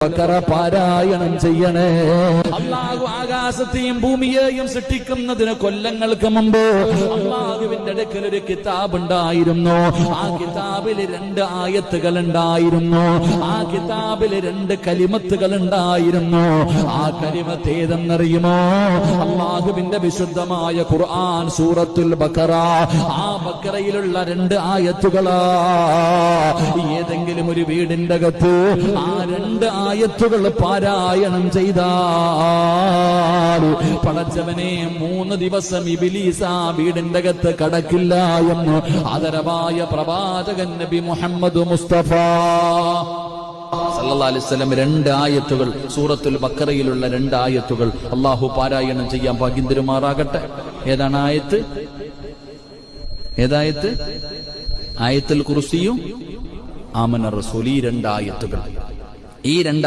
ബക്കറ പാരായണം ചെയ്യണേ. അള്ളാഹു ആകാശത്തെയും ഭൂമിയെയും സൃഷ്ടിക്കുന്നതിന് കൊല്ലങ്ങൾക്ക് മുമ്പ് അള്ളാഹുവിന്റെ അടുക്കൽ ഒരു കിതാബ് ഉണ്ടായിരുന്നു ആ കിതാബിൽ രണ്ട് ആയത്തുകൾ ഉണ്ടായിരുന്നു ആ കിതാബിൽ രണ്ട് കലിമത്തുകൾ ഉണ്ടായിരുന്നു ആ കലിമത്ത് ഏതെന്നറിയുമോ? അള്ളാഹുവിന്റെ വിശുദ്ധമായ ഖുർആൻ സൂറത്തുൽ ബക്കറ ആ ബക്കറയിലുള്ള രണ്ട് ആയത്തുകളാ. ഏതെങ്കിലും ഒരു വീടിന്റെ അകത്ത് ആ രണ്ട് ആയത്തുകൾ പാരായണം ചെയ്താൽ പടച്ചവനെ മൂന്ന് ദിവസം ഇബിലീസ് ആ വീടിന്റെ അകത്ത് കടക്കില്ല എന്ന് ആദരവായ പ്രവാചകൻ നബി മുഹമ്മദ് മുസ്തഫ. അലൈഹി രണ്ട് ആയത്തുകൾ സൂറത്തുൽ ബക്കറയിലുള്ള രണ്ട് ആയത്തുകൾ അള്ളാഹു പാരായണം ചെയ്യാൻ ഭാഗ്യം തിരുമാറാകട്ടെ ഏതാണ് ആയത്ത്? ഏതായത്ത് ആയത്തിൽ കുർസിയും ആമന റസൂൽ ഈ രണ്ടായത്തുകൾ ഈ രണ്ടാ